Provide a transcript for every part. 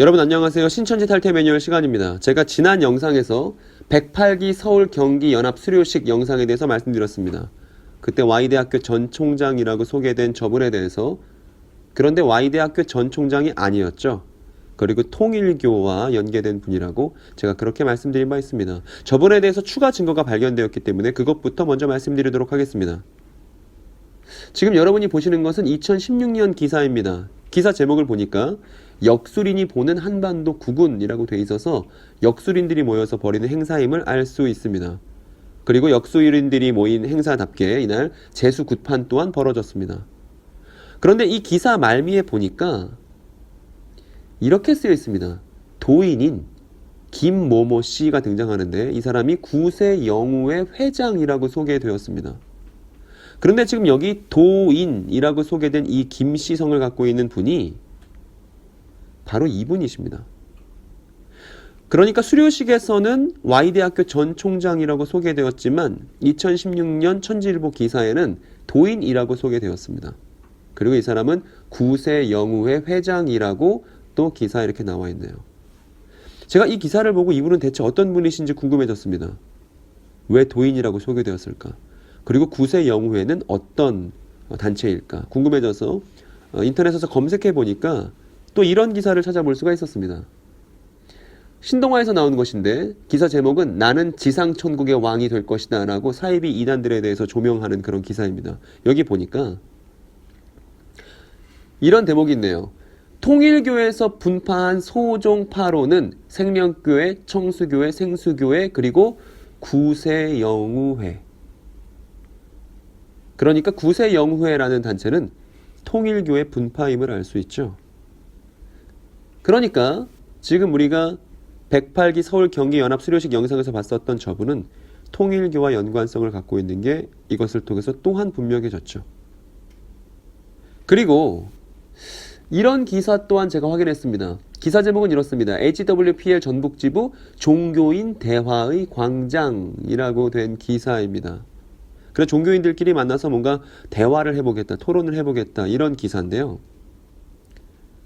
여러분 안녕하세요. 신천지 탈퇴 매뉴얼 시간입니다. 제가 지난 영상에서 108기 서울 경기 연합 수료식 영상에 대해서 말씀드렸습니다. 그때 Y대학교 전 총장이라고 소개된 저분에 대해서 그런데 Y대학교 전 총장이 아니었죠. 그리고 통일교와 연계된 분이라고 제가 그렇게 말씀드린 바 있습니다. 저분에 대해서 추가 증거가 발견되었기 때문에 그것부터 먼저 말씀드리도록 하겠습니다. 지금 여러분이 보시는 것은 2016년 기사입니다. 기사 제목을 보니까 역술인이 보는 한반도 구군이라고 돼 있어서 역술인들이 모여서 벌이는 행사임을 알 수 있습니다. 그리고 역술인들이 모인 행사답게 이날 재수 굿판 또한 벌어졌습니다. 그런데 이 기사 말미에 보니까 이렇게 쓰여 있습니다. 도인인 김모모 씨가 등장하는데 이 사람이 구세 영우의 회장이라고 소개되었습니다. 그런데 지금 여기 도인이라고 소개된 이 김씨성을 갖고 있는 분이 바로 이분이십니다. 그러니까 수료식에서는 Y대학교 전 총장이라고 소개되었지만 2016년 천지일보 기사에는 도인이라고 소개되었습니다. 그리고 이 사람은 구세 영우회 회장이라고 또 기사에 이렇게 나와 있네요. 제가 이 기사를 보고 이분은 대체 어떤 분이신지 궁금해졌습니다. 왜 도인이라고 소개되었을까? 그리고 구세 영우회는 어떤 단체일까? 궁금해져서 어, 인터넷에서 검색해 보니까 또 이런 기사를 찾아볼 수가 있었습니다. 신동아에서 나온 것인데 기사 제목은 나는 지상 천국의 왕이 될 것이다 라고 사이비 이단들에 대해서 조명하는 그런 기사입니다. 여기 보니까 이런 대목이 있네요. 통일교에서 분파한 소종파로는 생명교회, 청수교회, 생수교회 그리고 구세영우회 그러니까 구세영우회라는 단체는 통일교의 분파임을 알 수 있죠. 그러니까 지금 우리가 108기 서울 경기 연합 수료식 영상에서 봤었던 저분은 통일교와 연관성을 갖고 있는 게 이것을 통해서 또한 분명해졌죠. 그리고 이런 기사 또한 제가 확인했습니다. 기사 제목은 이렇습니다. HWPL 전북지부 종교인 대화의 광장이라고 된 기사입니다. 그래서 종교인들끼리 만나서 뭔가 대화를 해보겠다, 토론을 해보겠다 이런 기사인데요.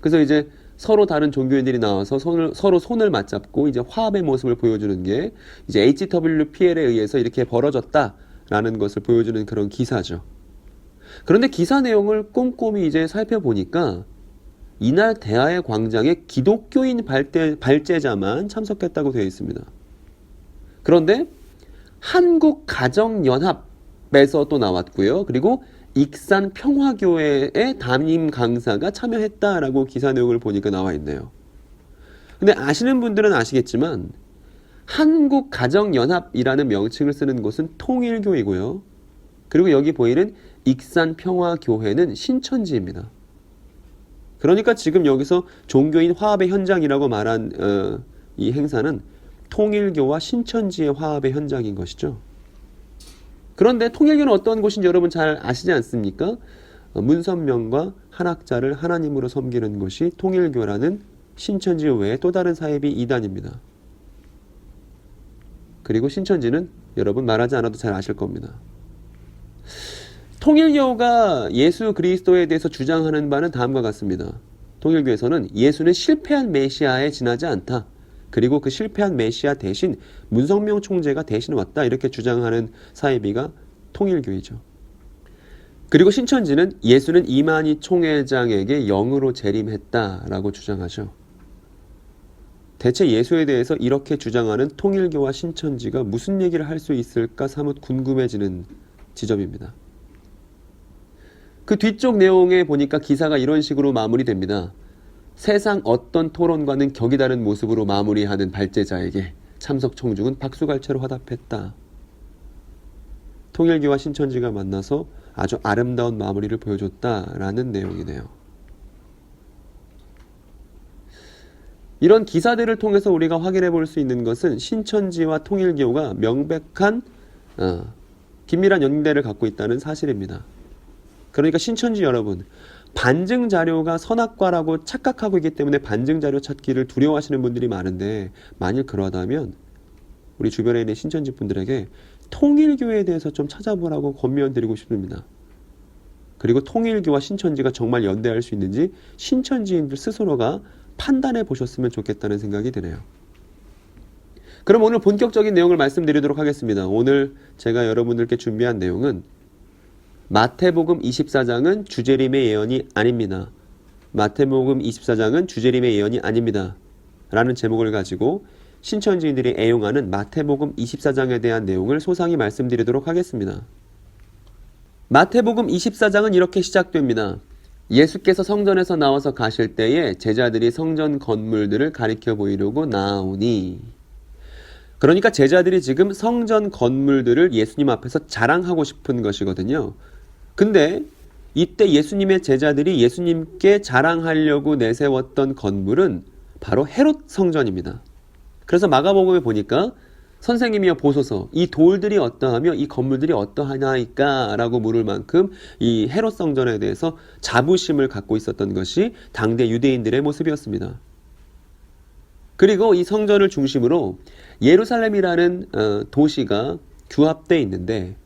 그래서 이제 서로 다른 종교인들이 나와서 손을, 서로 손을 맞잡고 이제 화합의 모습을 보여주는 게 이제 HWPL에 의해서 이렇게 벌어졌다라는 것을 보여주는 그런 기사죠. 그런데 기사 내용을 꼼꼼히 이제 살펴보니까 이날 대하의 광장에 기독교인 발대, 발제자만 참석했다고 되어 있습니다. 그런데 한국가정연합에서 또 나왔고요. 그리고 익산 평화교회의 담임 강사가 참여했다라고 기사 내용을 보니까 나와 있네요. 근데 아시는 분들은 아시겠지만 한국 가정연합이라는 명칭을 쓰는 곳은 통일교이고요. 그리고 여기 보이는 익산 평화교회는 신천지입니다. 그러니까 지금 여기서 종교인 화합의 현장이라고 말한 어, 이 행사는 통일교와 신천지의 화합의 현장인 것이죠. 그런데 통일교는 어떤 곳인지 여러분 잘 아시지 않습니까? 어, 문선명과 한학자를 하나님으로 섬기는 곳이 통일교라는 신천지 외에 또 다른 사이비 이단입니다. 그리고 신천지는 여러분 말하지 않아도 잘 아실 겁니다. 통일교가 예수 그리스도에 대해서 주장하는 바는 다음과 같습니다. 통일교에서는 예수는 실패한 메시아에 지나지 않다. 그리고 그 실패한 메시아 대신 문성명 총재가 대신 왔다. 이렇게 주장하는 사이비가 통일교이죠. 그리고 신천지는 예수는 이만희 총회장에게 영으로 재림했다라고 주장하죠. 대체 예수에 대해서 이렇게 주장하는 통일교와 신천지가 무슨 얘기를 할 수 있을까 사뭇 궁금해지는 지점입니다. 그 뒤쪽 내용에 보니까 기사가 이런 식으로 마무리됩니다. 세상 어떤 토론과는 격이 다른 모습으로 마무리하는 발제자에게 참석 청중은 박수갈채로 화답했다. 통일교와 신천지가 만나서 아주 아름다운 마무리를 보여줬다라는 내용이네요. 이런 기사들을 통해서 우리가 확인해 볼 수 있는 것은 신천지와 통일교가 명백한 어, 긴밀한 연대를 갖고 있다는 사실입니다. 그러니까 신천지 여러분 반증 자료가 선악과라고 착각하고 있기 때문에 반증 자료 찾기를 두려워하시는 분들이 많은데 만일 그러다면 우리 주변에 있는 신천지 분들에게 통일교에 대해서 좀 찾아보라고 권면드리고 싶습니다. 그리고 통일교와 신천지가 정말 연대할 수 있는지 신천지인들 스스로가 판단해 보셨으면 좋겠다는 생각이 드네요. 그럼 오늘 본격적인 내용을 말씀드리도록 하겠습니다. 오늘 제가 여러분들께 준비한 내용은 마태복음 24장은 주재림의 예언이 아닙니다. 마태복음 24장은 주재림의 예언이 아닙니다. 라는 제목을 가지고 신천지인들이 애용하는 마태복음 24장에 대한 내용을 소상히 말씀드리도록 하겠습니다. 마태복음 24장은 이렇게 시작됩니다. 예수께서 성전에서 나와서 가실 때에 제자들이 성전 건물들을 가리켜 보이려고 나오니 그러니까 제자들이 지금 성전 건물들을 예수님 앞에서 자랑하고 싶은 것이거든요. 근데 이때 예수님의 제자들이 예수님께 자랑하려고 내세웠던 건물은 바로 헤롯 성전입니다. 그래서 마가복음에 보니까 선생님이여 보소서 이 돌들이 어떠하며 이 건물들이 어떠하나이까라고 물을 만큼 이 헤롯 성전에 대해서 자부심을 갖고 있었던 것이 당대 유대인들의 모습이었습니다. 그리고 이 성전을 중심으로 예루살렘이라는 어, 도시가 규합돼 있는데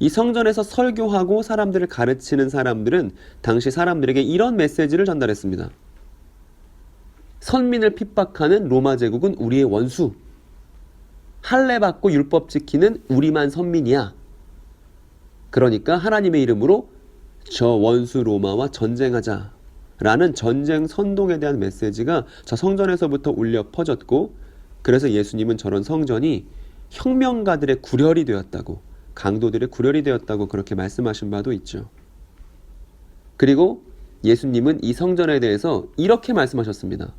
이 성전에서 설교하고 사람들을 가르치는 사람들은 당시 사람들에게 이런 메시지를 전달했습니다. 선민을 핍박하는 로마 제국은 우리의 원수. 할례 받고 율법 지키는 우리만 선민이야. 그러니까 하나님의 이름으로 저 원수 로마와 전쟁하자. 라는 전쟁 선동에 대한 메시지가 저 성전에서부터 울려 퍼졌고 그래서 예수님은 저런 성전이 혁명가들의 구렬이 되었다고 강도들의 구렬이 되었다고 그렇게 말씀하신 바도 있죠. 그리고 예수님은 이 성전에 대해서 이렇게 말씀하셨습니다.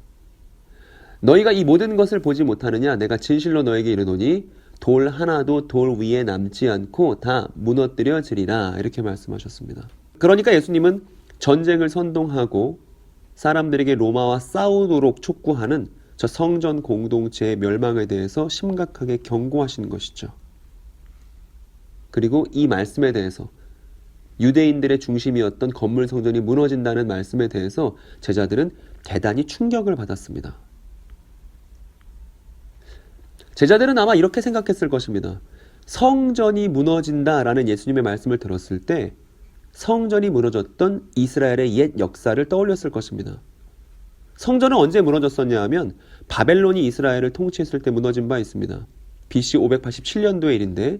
너희가 이 모든 것을 보지 못하느냐? 내가 진실로 너에게 이르노니 돌 하나도 돌 위에 남지 않고 다 무너뜨려지리라. 이렇게 말씀하셨습니다. 그러니까 예수님은 전쟁을 선동하고 사람들에게 로마와 싸우도록 촉구하는 저 성전 공동체의 멸망에 대해서 심각하게 경고하시는 것이죠. 그리고 이 말씀에 대해서 유대인들의 중심이었던 건물 성전이 무너진다는 말씀에 대해서 제자들은 대단히 충격을 받았습니다. 제자들은 아마 이렇게 생각했을 것입니다. 성전이 무너진다라는 예수님의 말씀을 들었을 때 성전이 무너졌던 이스라엘의 옛 역사를 떠올렸을 것입니다. 성전은 언제 무너졌었냐 하면 바벨론이 이스라엘을 통치했을 때 무너진 바 있습니다. BC 587년도의 일인데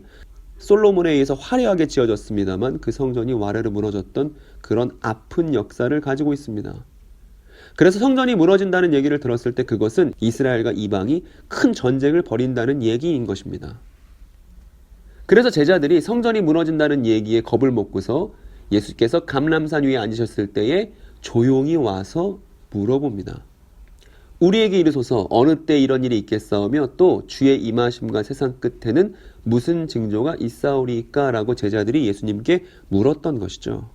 솔로몬에 의해서 화려하게 지어졌습니다만 그 성전이 와르르 무너졌던 그런 아픈 역사를 가지고 있습니다. 그래서 성전이 무너진다는 얘기를 들었을 때 그것은 이스라엘과 이방이 큰 전쟁을 벌인다는 얘기인 것입니다. 그래서 제자들이 성전이 무너진다는 얘기에 겁을 먹고서 예수께서 감람산 위에 앉으셨을 때에 조용히 와서 물어봅니다. 우리에게 이르소서 어느 때 이런 일이 있겠사오며 또 주의 임하심과 세상 끝에는 무슨 징조가 있사오리까? 라고 제자들이 예수님께 물었던 것이죠.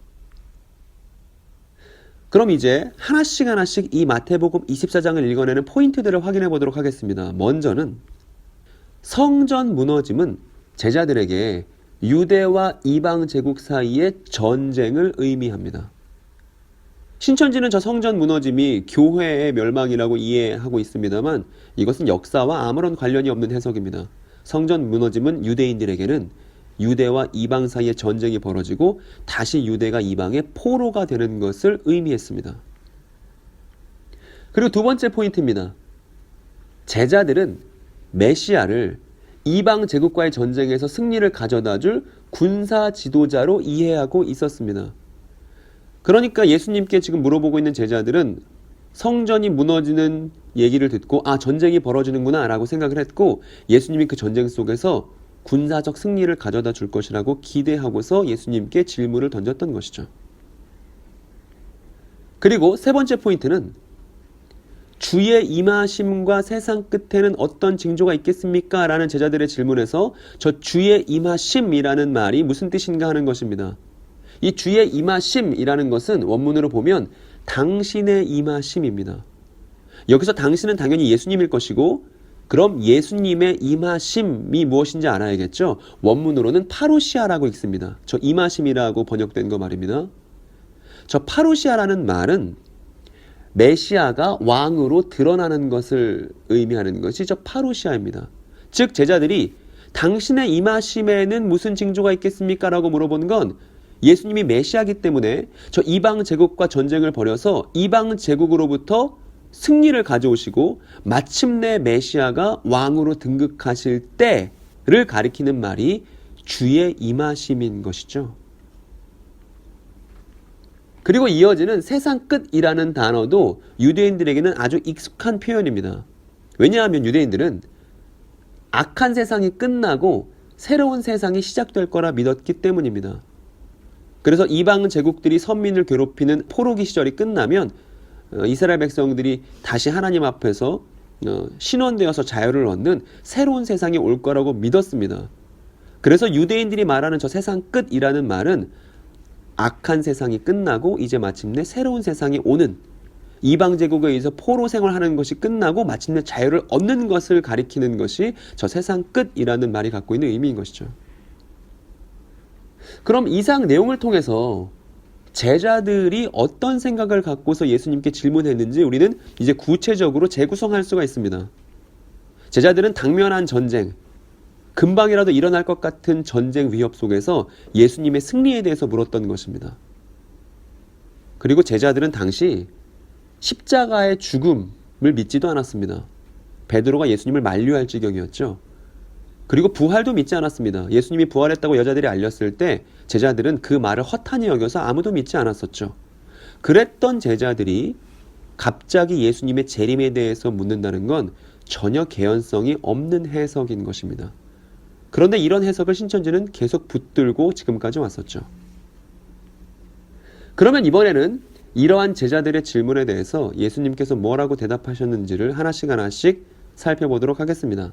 그럼 이제 하나씩 하나씩 이 마태복음 24장을 읽어내는 포인트들을 확인해 보도록 하겠습니다. 먼저는 성전 무너짐은 제자들에게 유대와 이방 제국 사이의 전쟁을 의미합니다. 신천지는 저 성전 무너짐이 교회의 멸망이라고 이해하고 있습니다만 이것은 역사와 아무런 관련이 없는 해석입니다. 성전 무너짐은 유대인들에게는 유대와 이방 사이의 전쟁이 벌어지고 다시 유대가 이방의 포로가 되는 것을 의미했습니다. 그리고 두 번째 포인트입니다. 제자들은 메시아를 이방 제국과의 전쟁에서 승리를 가져다 줄 군사 지도자로 이해하고 있었습니다. 그러니까 예수님께 지금 물어보고 있는 제자들은 성전이 무너지는 얘기를 듣고 아 전쟁이 벌어지는구나 라고 생각을 했고 예수님이 그 전쟁 속에서 군사적 승리를 가져다 줄 것이라고 기대하고서 예수님께 질문을 던졌던 것이죠. 그리고 세 번째 포인트는 주의 임하심과 세상 끝에는 어떤 징조가 있겠습니까? 라는 제자들의 질문에서 저 주의 임하심이라는 말이 무슨 뜻인가 하는 것입니다. 이 주의 임하심이라는 것은 원문으로 보면 당신의 임하심입니다. 여기서 당신은 당연히 예수님일 것이고 그럼 예수님의 임하심이 무엇인지 알아야겠죠. 원문으로는 파루시아라고 읽습니다. 저 임하심이라고 번역된 거 말입니다. 저 파루시아라는 말은 메시아가 왕으로 드러나는 것을 의미하는 것이 저 파루시아입니다. 즉 제자들이 당신의 임하심에는 무슨 징조가 있겠습니까? 라고 물어본 건 예수님이 메시아기 때문에 저 이방 제국과 전쟁을 벌여서 이방 제국으로부터 승리를 가져오시고 마침내 메시아가 왕으로 등극하실 때를 가리키는 말이 주의 임하심인 것이죠. 그리고 이어지는 세상 끝이라는 단어도 유대인들에게는 아주 익숙한 표현입니다. 왜냐하면 유대인들은 악한 세상이 끝나고 새로운 세상이 시작될 거라 믿었기 때문입니다. 그래서 이방 제국들이 선민을 괴롭히는 포로기 시절이 끝나면 어, 이스라엘 백성들이 다시 하나님 앞에서 어, 신원되어서 자유를 얻는 새로운 세상이 올 거라고 믿었습니다. 그래서 유대인들이 말하는 저 세상 끝이라는 말은 악한 세상이 끝나고 이제 마침내 새로운 세상이 오는 이방 제국에 의해서 포로 생활하는 것이 끝나고 마침내 자유를 얻는 것을 가리키는 것이 저 세상 끝이라는 말이 갖고 있는 의미인 것이죠. 그럼 이상 내용을 통해서 제자들이 어떤 생각을 갖고서 예수님께 질문했는지 우리는 이제 구체적으로 재구성할 수가 있습니다. 제자들은 당면한 전쟁, 금방이라도 일어날 것 같은 전쟁 위협 속에서 예수님의 승리에 대해서 물었던 것입니다. 그리고 제자들은 당시 십자가의 죽음을 믿지도 않았습니다. 베드로가 예수님을 만류할 지경이었죠. 그리고 부활도 믿지 않았습니다. 예수님이 부활했다고 여자들이 알렸을 때 제자들은 그 말을 허탄히 여겨서 아무도 믿지 않았었죠. 그랬던 제자들이 갑자기 예수님의 재림에 대해서 묻는다는 건 전혀 개연성이 없는 해석인 것입니다. 그런데 이런 해석을 신천지는 계속 붙들고 지금까지 왔었죠. 그러면 이번에는 이러한 제자들의 질문에 대해서 예수님께서 뭐라고 대답하셨는지를 하나씩 하나씩 살펴보도록 하겠습니다.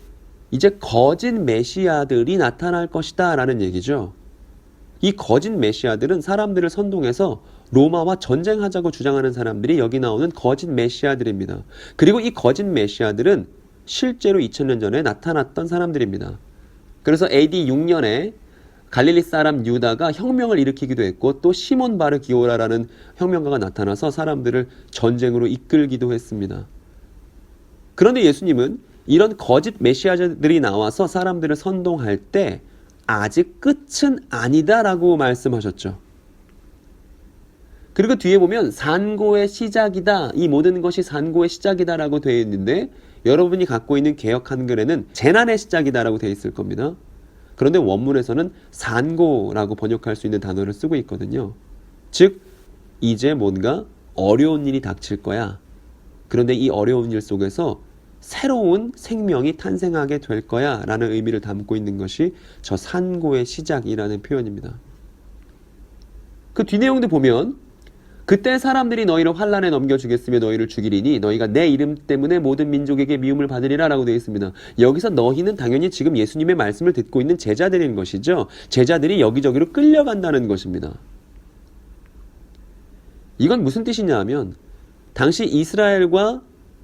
이제 거짓 메시아들이 나타날 것이다 라는 얘기죠. 이 거짓 메시아들은 사람들을 선동해서 로마와 전쟁하자고 주장하는 사람들이 여기 나오는 거짓 메시아들입니다. 그리고 이 거짓 메시아들은 실제로 2000년 전에 나타났던 사람들입니다. 그래서 AD 6년에 갈릴리 사람 유다가 혁명을 일으키기도 했고 또 시몬 바르 기오라라는 혁명가가 나타나서 사람들을 전쟁으로 이끌기도 했습니다. 그런데 예수님은 이런 거짓 메시아들이 나와서 사람들을 선동할 때 아직 끝은 아니다라고 말씀하셨죠. 그리고 뒤에 보면 산고의 시작이다. 이 모든 것이 산고의 시작이다라고 되어 있는데 여러분이 갖고 있는 개혁 한글에는 재난의 시작이다라고 되어 있을 겁니다. 그런데 원문에서는 산고라고 번역할 수 있는 단어를 쓰고 있거든요. 즉 이제 뭔가 어려운 일이 닥칠 거야. 그런데 이 어려운 일 속에서 새로운 생명이 탄생하게 될 거야 라는 의미를 담고 있는 것이 저 산고의 시작이라는 표현입니다. 그 뒤내용도 보면 그때 사람들이 너희를 환란에 넘겨주겠으며 너희를 죽이리니 너희가 내 이름 때문에 모든 민족에게 미움을 받으리라 라고 되어 있습니다. 여기서 너희는 당연히 지금 예수님의 말씀을 듣고 있는 제자들인 것이죠. 제자들이 여기저기로 끌려간다는 것입니다. 이건 무슨 뜻이냐 하면 당시 이스라엘과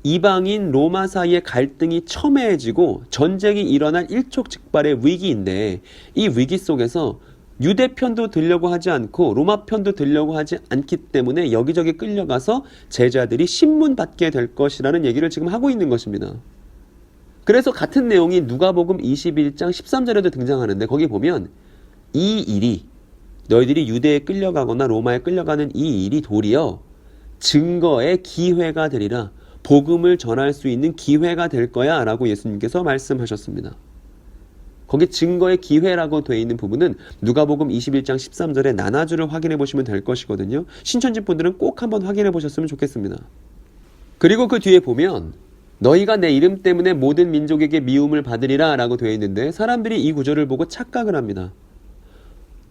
이방인 로마 사이의 갈등이 첨예해지고 전쟁이 일어날 일촉즉발의 위기인데 이 위기 속에서 유대 편도 들려고 하지 않고 로마 편도 들려고 하지 않기 때문에 여기저기 끌려가서 제자들이 신문 받게 될 것이라는 얘기를 지금 하고 있는 것입니다. 그래서 같은 내용이 누가복음 21장 13절에도 등장하는데 거기 보면 이 일이 너희들이 유대에 끌려가거나 로마에 끌려가는 이 일이 도리어 증거의 기회가 되리라. 복음을 전할 수 있는 기회가 될 거야 라고 예수님께서 말씀하셨습니다. 거기 증거의 기회라고 되어 있는 부분은 누가복음 21장 13절의 나나주를 확인해 보시면 될 것이거든요. 신천지 분들은 꼭 한번 확인해 보셨으면 좋겠습니다. 그리고 그 뒤에 보면 너희가 내 이름 때문에 모든 민족에게 미움을 받으리라 라고 되어 있는데 사람들이 이 구절을 보고 착각을 합니다.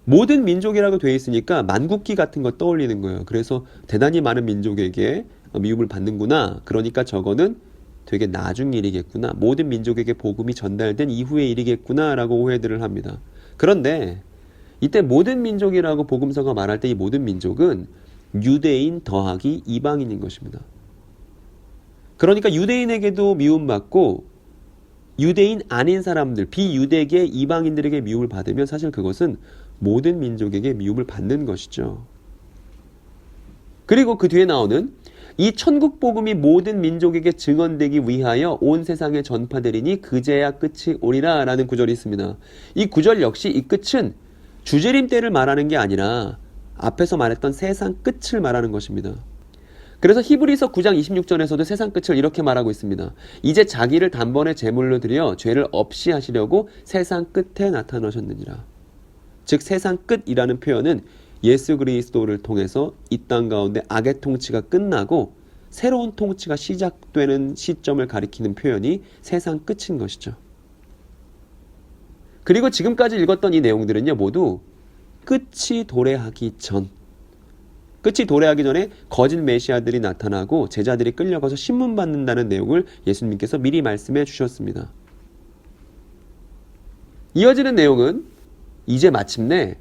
모든 민족이라고 되어 있으니까 만국기 같은 거 떠올리는 거예요. 그래서 대단히 많은 민족에게 미움을 받는구나. 그러니까 저거는 되게 나중 일이겠구나. 모든 민족에게 복음이 전달된 이후의 일이겠구나라고 오해들을 합니다. 그런데 이때 모든 민족이라고 복음서가 말할 때 이 모든 민족은 유대인 더하기 이방인인 것입니다. 그러니까 유대인에게도 미움받고 유대인 아닌 사람들, 비유대계 이방인들에게 미움을 받으면 사실 그것은 모든 민족에게 미움을 받는 것이죠. 그리고 그 뒤에 나오는 이 천국 복음이 모든 민족에게 증언되기 위하여 온 세상에 전파되리니 그제야 끝이 오리라라는 구절이 있습니다. 이 구절 역시 이 끝은 주재림 때를 말하는 게 아니라 앞에서 말했던 세상 끝을 말하는 것입니다. 그래서 히브리서 9장 26절에서도 세상 끝을 이렇게 말하고 있습니다. 이제 자기를 단번에 제물로 드려 죄를 없이 하시려고 세상 끝에 나타나셨느니라. 즉 세상 끝이라는 표현은 예수 그리스도를 통해서 이 땅 가운데 악의 통치가 끝나고 새로운 통치가 시작되는 시점을 가리키는 표현이 세상 끝인 것이죠. 그리고 지금까지 읽었던 이 내용들은요, 모두 끝이 도래하기 전, 끝이 도래하기 전에 거짓 메시아들이 나타나고 제자들이 끌려가서 신문받는다는 내용을 예수님께서 미리 말씀해 주셨습니다. 이어지는 내용은 이제 마침내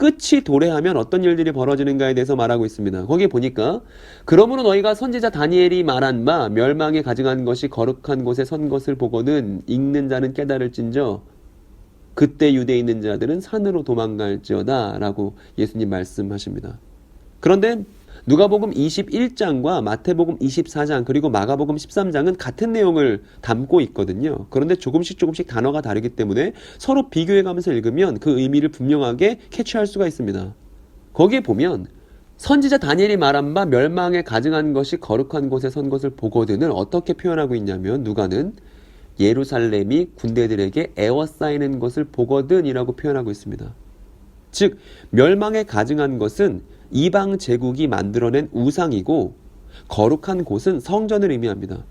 끝이 도래하면 어떤 일들이 벌어지는가에 대해서 말하고 있습니다. 거기에 보니까 그러므로 너희가 선지자 다니엘이 말한 바 멸망에 가증한 것이 거룩한 곳에 선 것을 보거든 읽는 자는 깨달을진저 그때 유대에 있는 자들은 산으로 도망갈지어다라고 예수님 말씀하십니다. 그런데 누가복음 21장과 마태복음 24장 그리고 마가복음 13장은 같은 내용을 담고 있거든요. 그런데 조금씩 조금씩 단어가 다르기 때문에 서로 비교해 가면서 읽으면 그 의미를 분명하게 캐치할 수가 있습니다. 거기에 보면 선지자 다니엘이 말한 바 멸망에 가증한 것이 거룩한 곳에 선 것을 보거든을 어떻게 표현하고 있냐면 누가는 예루살렘이 군대들에게 에워싸이는 것을 보거든이라고 표현하고 있습니다. 즉 멸망에 가증한 것은 이방 제국이 만들어낸 우상이고 거룩한 곳은 성전을 의미합니다.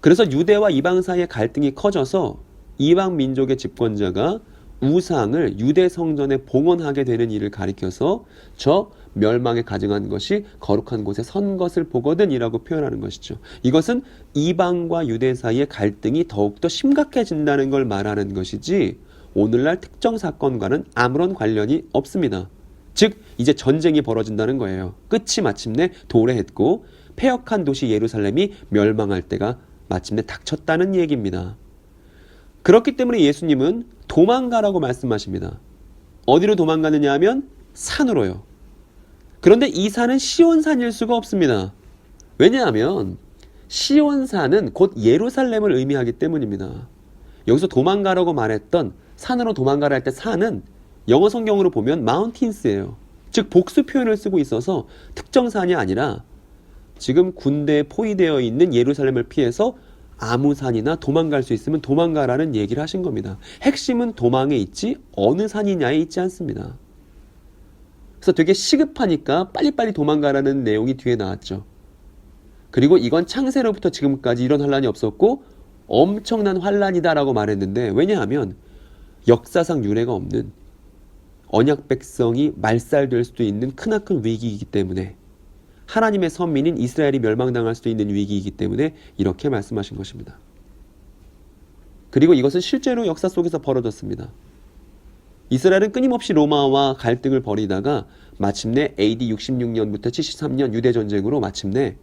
그래서 유대와 이방 사이의 갈등이 커져서 이방 민족의 집권자가 우상을 유대 성전에 봉헌하게 되는 일을 가리켜서 저 멸망에 가증한 것이 거룩한 곳에 선 것을 보거든이라고 표현하는 것이죠. 이것은 이방과 유대 사이의 갈등이 더욱더 심각해진다는 걸 말하는 것이지 오늘날 특정 사건과는 아무런 관련이 없습니다. 즉 이제 전쟁이 벌어진다는 거예요. 끝이 마침내 도래했고 폐역한 도시 예루살렘이 멸망할 때가 마침내 닥쳤다는 얘기입니다. 그렇기 때문에 예수님은 도망가라고 말씀하십니다. 어디로 도망가느냐 하면 산으로요. 그런데 이 산은 시온산일 수가 없습니다. 왜냐하면 시온산은 곧 예루살렘을 의미하기 때문입니다. 여기서 도망가라고 말했던 산으로 도망가라 할 때 산은 영어 성경으로 보면 마운틴스예요. 즉 복수 표현을 쓰고 있어서 특정 산이 아니라 지금 군대에 포위되어 있는 예루살렘을 피해서 아무 산이나 도망갈 수 있으면 도망가라는 얘기를 하신 겁니다. 핵심은 도망에 있지 어느 산이냐에 있지 않습니다. 그래서 되게 시급하니까 빨리빨리 도망가라는 내용이 뒤에 나왔죠. 그리고 이건 창세로부터 지금까지 이런 환란이 없었고 엄청난 환란이다라고 말했는데 왜냐하면 역사상 유례가 없는 언약 백성이 말살될 수도 있는 크나큰 위기이기 때문에 하나님의 선민인 이스라엘이 멸망당할 수도 있는 위기이기 때문에 이렇게 말씀하신 것입니다. 그리고 이것은 실제로 역사 속에서 벌어졌습니다. 이스라엘은 끊임없이 로마와 갈등을 벌이다가 마침내 AD 66년부터 73년 유대 전쟁으로 마침내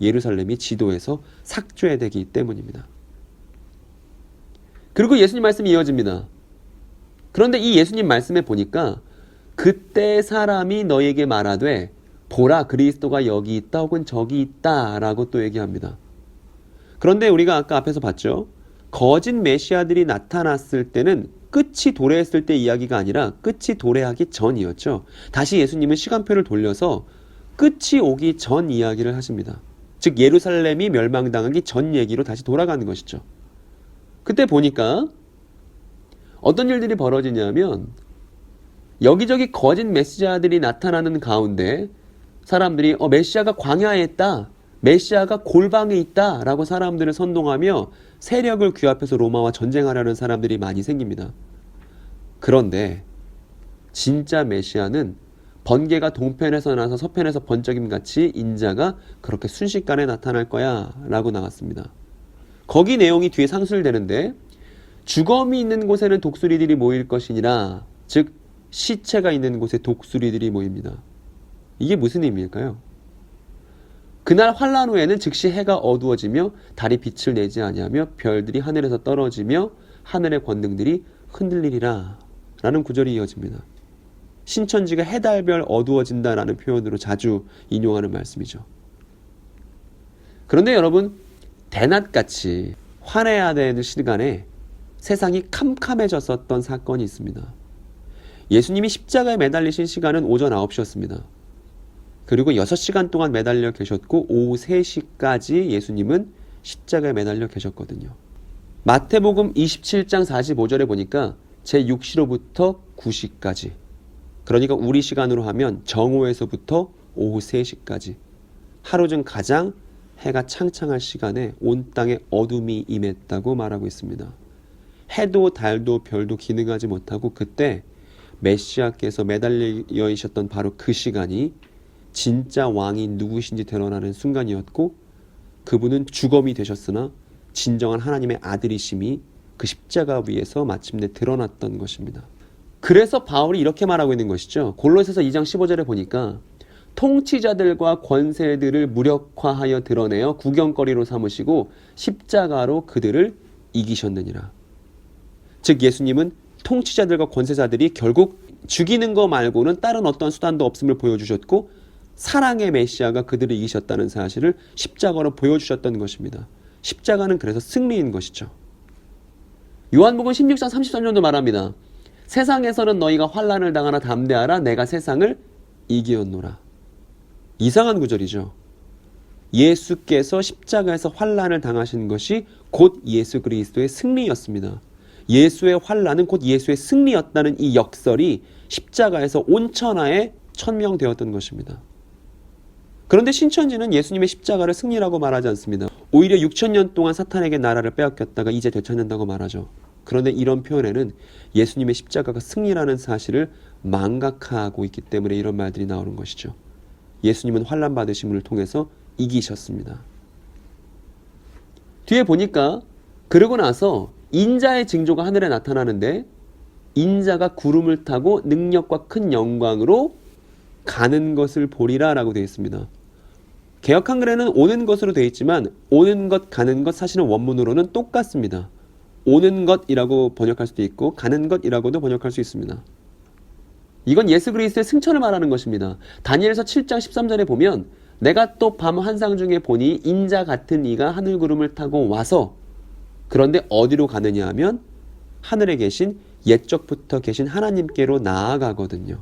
예루살렘이 지도에서 삭제되기 때문입니다. 그리고 예수님 말씀이 이어집니다. 그런데 이 예수님 말씀에 보니까 그때 사람이 너에게 말하되 보라 그리스도가 여기 있다 혹은 저기 있다라고 또 얘기합니다. 그런데 우리가 아까 앞에서 봤죠. 거짓 메시아들이 나타났을 때는 끝이 도래했을 때 이야기가 아니라 끝이 도래하기 전이었죠. 다시 예수님은 시간표를 돌려서 끝이 오기 전 이야기를 하십니다. 즉 예루살렘이 멸망당하기 전 얘기로 다시 돌아가는 것이죠. 그때 보니까 어떤 일들이 벌어지냐면 여기저기 거짓 메시아들이 나타나는 가운데 사람들이 어 메시아가 광야에 있다. 메시아가 골방에 있다라고 사람들을 선동하며 세력을 규합해서 로마와 전쟁하려는 사람들이 많이 생깁니다. 그런데 진짜 메시아는 번개가 동편에서 나서 서편에서 번쩍임 같이 인자가 그렇게 순식간에 나타날 거야 라고 나왔습니다. 거기 내용이 뒤에 상술되는데 주검이 있는 곳에는 독수리들이 모일 것이니라 즉 시체가 있는 곳에 독수리들이 모입니다. 이게 무슨 의미일까요? 그날 환란 후에는 즉시 해가 어두워지며 달이 빛을 내지 아니하며 별들이 하늘에서 떨어지며 하늘의 권능들이 흔들리리라 라는 구절이 이어집니다. 신천지가 해달별 어두워진다라는 표현으로 자주 인용하는 말씀이죠. 그런데 여러분 대낮같이 화내야 되는 시간에 세상이 캄캄해졌었던 사건이 있습니다. 예수님이 십자가에 매달리신 시간은 오전 9시였습니다. 그리고 6시간 동안 매달려 계셨고 오후 3시까지 예수님은 십자가에 매달려 계셨거든요. 마태복음 27장 45절에 보니까 제 6시로부터 9시까지 그러니까 우리 시간으로 하면 정오에서부터 오후 3시까지 하루 중 가장 해가 창창할 시간에 온 땅에 어둠이 임했다고 말하고 있습니다. 해도 달도 별도 기능하지 못하고 그때 메시아께서 매달려 있었던 바로 그 시간이 진짜 왕이 누구신지 드러나는 순간이었고 그분은 주검이 되셨으나 진정한 하나님의 아들이심이 그 십자가 위에서 마침내 드러났던 것입니다. 그래서 바울이 이렇게 말하고 있는 것이죠. 골로새서 2장 15절에 보니까 통치자들과 권세들을 무력화하여 드러내어 구경거리로 삼으시고 십자가로 그들을 이기셨느니라. 즉 예수님은 통치자들과 권세자들이 결국 죽이는 거 말고는 다른 어떤 수단도 없음을 보여주셨고 사랑의 메시아가 그들을 이기셨다는 사실을 십자가로 보여주셨던 것입니다. 십자가는 그래서 승리인 것이죠. 요한복음 16장 33절도 말합니다. 세상에서는 너희가 환란을 당하나 담대하라 내가 세상을 이기었노라. 이상한 구절이죠. 예수께서 십자가에서 환란을 당하신 것이 곧 예수 그리스도의 승리였습니다. 예수의 환란은 곧 예수의 승리였다는 이 역설이 십자가에서 온천하에 천명되었던 것입니다. 그런데 신천지는 예수님의 십자가를 승리라고 말하지 않습니다. 오히려 6천년 동안 사탄에게 나라를 빼앗겼다가 이제 되찾는다고 말하죠. 그런데 이런 표현에는 예수님의 십자가가 승리라는 사실을 망각하고 있기 때문에 이런 말들이 나오는 것이죠. 예수님은 환란 받으심을 통해서 이기셨습니다. 뒤에 보니까 그러고 나서 인자의 징조가 하늘에 나타나는데 인자가 구름을 타고 능력과 큰 영광으로 가는 것을 보리라라고 되어 있습니다. 개혁 한글에는 오는 것으로 되어 있지만 오는 것 가는 것 사실은 원문으로는 똑같습니다. 오는 것이라고 번역할 수도 있고 가는 것이라고도 번역할 수 있습니다. 이건 예수 그리스도의 승천을 말하는 것입니다. 다니엘서 7장 13절에 보면 내가 또 밤 환상 중에 보니 인자 같은 이가 하늘 구름을 타고 와서 그런데 어디로 가느냐 하면 하늘에 계신 옛적부터 계신 하나님께로 나아가거든요.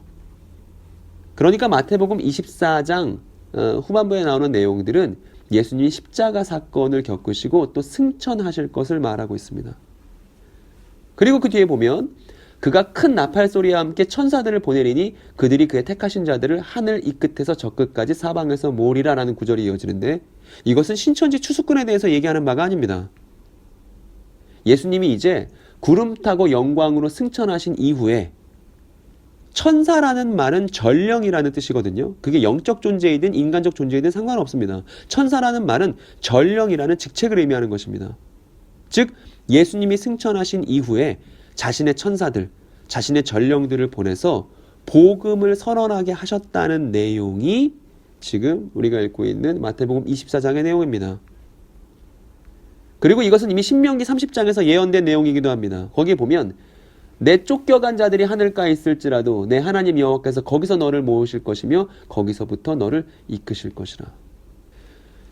그러니까 마태복음 24장 어, 후반부에 나오는 내용들은 예수님이 십자가 사건을 겪으시고 또 승천하실 것을 말하고 있습니다. 그리고 그 뒤에 보면 그가 큰 나팔 소리와 함께 천사들을 보내리니 그들이 그의 택하신 자들을 하늘 이 끝에서 저 끝까지 사방에서 모으리라라는 구절이 이어지는데 이것은 신천지 추수꾼에 대해서 얘기하는 바가 아닙니다. 예수님이 이제 구름 타고 영광으로 승천하신 이후에 천사라는 말은 전령이라는 뜻이거든요. 그게 영적 존재이든 인간적 존재이든 상관없습니다. 천사라는 말은 전령이라는 직책을 의미하는 것입니다. 즉 예수님이 승천하신 이후에 자신의 천사들, 자신의 전령들을 보내서 복음을 선언하게 하셨다는 내용이 지금 우리가 읽고 있는 마태복음 24장의 내용입니다. 그리고 이것은 이미 신명기 30장에서 예언된 내용이기도 합니다. 거기에 보면 내 쫓겨간 자들이 하늘가에 있을지라도 내 하나님 여호와께서 거기서 너를 모으실 것이며 거기서부터 너를 이끄실 것이라.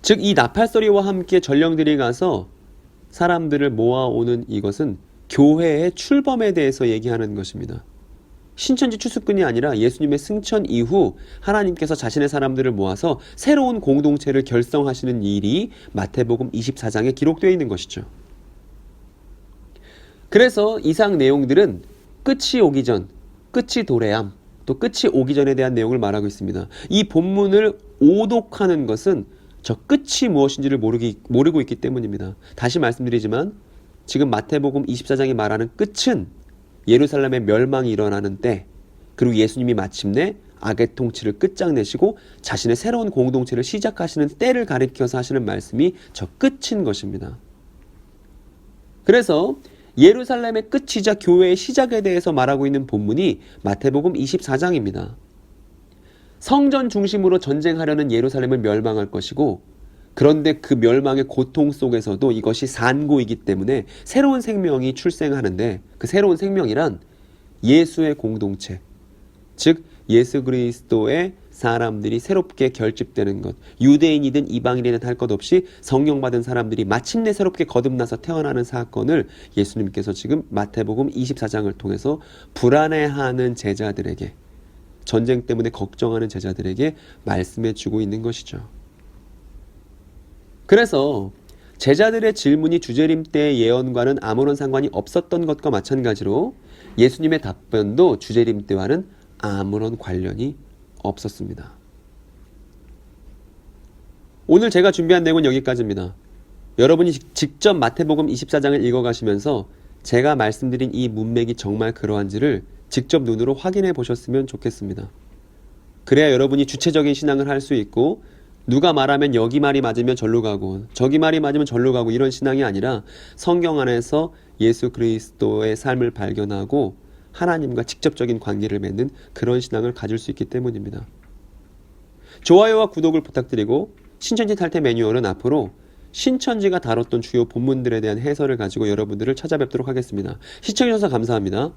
즉 이 나팔 소리와 함께 전령들이 가서 사람들을 모아오는 이것은 교회의 출범에 대해서 얘기하는 것입니다. 신천지 추수꾼이 아니라 예수님의 승천 이후 하나님께서 자신의 사람들을 모아서 새로운 공동체를 결성하시는 일이 마태복음 24장에 기록되어 있는 것이죠. 그래서 이상 내용들은 끝이 오기 전, 끝이 도래함, 또 끝이 오기 전에 대한 내용을 말하고 있습니다. 이 본문을 오독하는 것은 저 끝이 무엇인지를 모르기, 모르고 있기 때문입니다. 다시 말씀드리지만 지금 마태복음 24장이 말하는 끝은 예루살렘의 멸망이 일어나는 때 그리고 예수님이 마침내 악의 통치를 끝장내시고 자신의 새로운 공동체를 시작하시는 때를 가리켜서 하시는 말씀이 저 끝인 것입니다. 그래서 예루살렘의 끝이자 교회의 시작에 대해서 말하고 있는 본문이 마태복음 24장입니다. 성전 중심으로 전쟁하려는 예루살렘을 멸망할 것이고 그런데 그 멸망의 고통 속에서도 이것이 산고이기 때문에 새로운 생명이 출생하는데 그 새로운 생명이란 예수의 공동체 즉 예수 그리스도의 사람들이 새롭게 결집되는 것 유대인이든 이방인이든 할 것 없이 성령 받은 사람들이 마침내 새롭게 거듭나서 태어나는 사건을 예수님께서 지금 마태복음 24장을 통해서 불안해하는 제자들에게 전쟁 때문에 걱정하는 제자들에게 말씀해 주고 있는 것이죠. 그래서 제자들의 질문이 주재림 때의 예언과는 아무런 상관이 없었던 것과 마찬가지로 예수님의 답변도 주재림 때와는 아무런 관련이 없었습니다. 오늘 제가 준비한 내용은 여기까지입니다. 여러분이 직- 직접 마태복음 24장을 읽어가시면서 제가 말씀드린 이 문맥이 정말 그러한지를 직접 눈으로 확인해 보셨으면 좋겠습니다. 그래야 여러분이 주체적인 신앙을 할 수 있고 누가 말하면 여기 말이 맞으면 절로 가고 저기 말이 맞으면 절로 가고 이런 신앙이 아니라 성경 안에서 예수 그리스도의 삶을 발견하고 하나님과 직접적인 관계를 맺는 그런 신앙을 가질 수 있기 때문입니다. 좋아요와 구독을 부탁드리고 신천지 탈퇴 매뉴얼은 앞으로 신천지가 다뤘던 주요 본문들에 대한 해설을 가지고 여러분들을 찾아뵙도록 하겠습니다. 시청해주셔서 감사합니다.